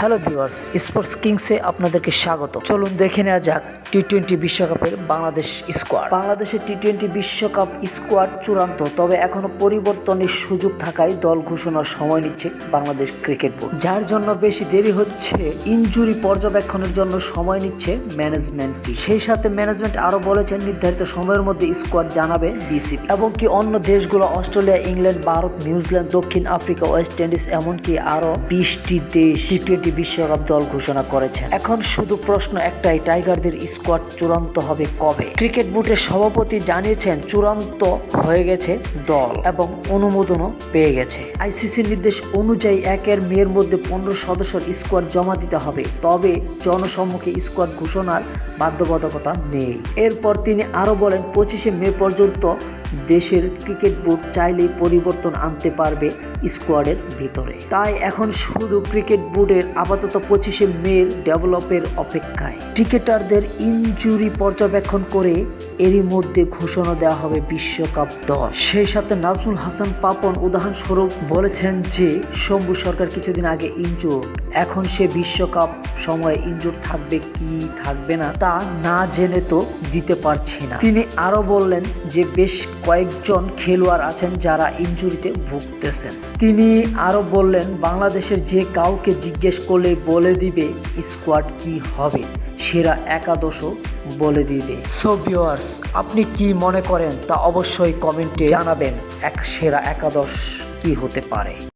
Hello viewers sports কিংসে আপনাদেরকে স্বাগত। চলুন দেখে নেওয়া যাক টি টোয়েন্টি বিশ্বকাপের বাংলাদেশ স্কোয়াড বাংলাদেশের টি টোয়েন্টি বিশ্বকাপ স্কোয়াড চূড়ান্ত, তবে এখনও পরিবর্তনের সুযোগ থাকায় দল ঘোষণার সময় নিচ্ছে বাংলাদেশ ক্রিকেট বোর্ড যার জন্য বেশি দেরি হচ্ছে ইনজুরি পর্যবেক্ষণের জন্য সময় নিচ্ছে ম্যানেজমেন্টটি সেই সাথে ম্যানেজমেন্ট আরও বলেছেন, নির্ধারিত সময়ের মধ্যে স্কোয়াড জানাবে বিসিবি এবং কি অন্য দেশগুলো, Australia, England, Bharat, New Zealand, দক্ষিণ আফ্রিকা, ওয়েস্ট ইন্ডিজ, এমনকি আরও বিশটি দেশ টি টোয়েন্টি বিশ্বকাপ দল ঘোষণা করেছেন। এখন শুধু প্রশ্ন একটাই, টাইগারদের স্কোয়াড চূড়ান্ত হবে কবে? ক্রিকেট বোর্ডের সভাপতি জানিয়েছেন, চূড়ান্ত হয়ে গেছে দল এবং অনুমোদনও পেয়ে গেছে। আইসিসির নির্দেশ অনুযায়ী একের মেয়ের মধ্যে পনেরো সদস্যের স্কোয়াড জমা দিতে হবে। তবে জনসম্মুখে স্কোয়াড ঘোষণার বাধ্যবাধকতা নেই। এরপর তিনি আরও বলেন, পঁচিশে মে পর্যন্ত দেশের ক্রিকেট বোর্ড চাইলেই পরিবর্তন আনতে পারবে স্কোয়াডের ভিতরে। তাই এখন শুধু ক্রিকেট বোর্ডের আপাতত পঁচিশে মের ডেভেলপের অপেক্ষায়। ক্রিকেটারদের ইঞ্জুরি পর্যবেক্ষণ করে এরই মধ্যে ঘোষণা দেওয়া হবে বিশ্বকাপ দল। সেই সাথে নাজমুল হাসান পাপন উদাহরণস্বরূপ বলেছেন যে, শম্ভু সরকার কিছুদিন আগে ইনজুর। এখন সে বিশ্বকাপ সময়ে ইনজুর থাকবে কি থাকবে না তা না জেনে তো দিতে পারছি না। তিনি আরও বললেন যে, বেশ কয়েকজন খেলোয়াড় আছেন যারা ইনজুরিতে ভুগতেছেন। তিনি আরও বললেন, বাংলাদেশের যে কাউকে জিজ্ঞেস করলে বলে দিবে স্কোয়াড কি হবে। সেরা একাদশও বলে দিবে। সো ভিউয়ার্স আপনি কি মনে করেন তা অবশ্যই কমেন্টে জানাবেন এক সেরা একাদশ কি হতে পারে।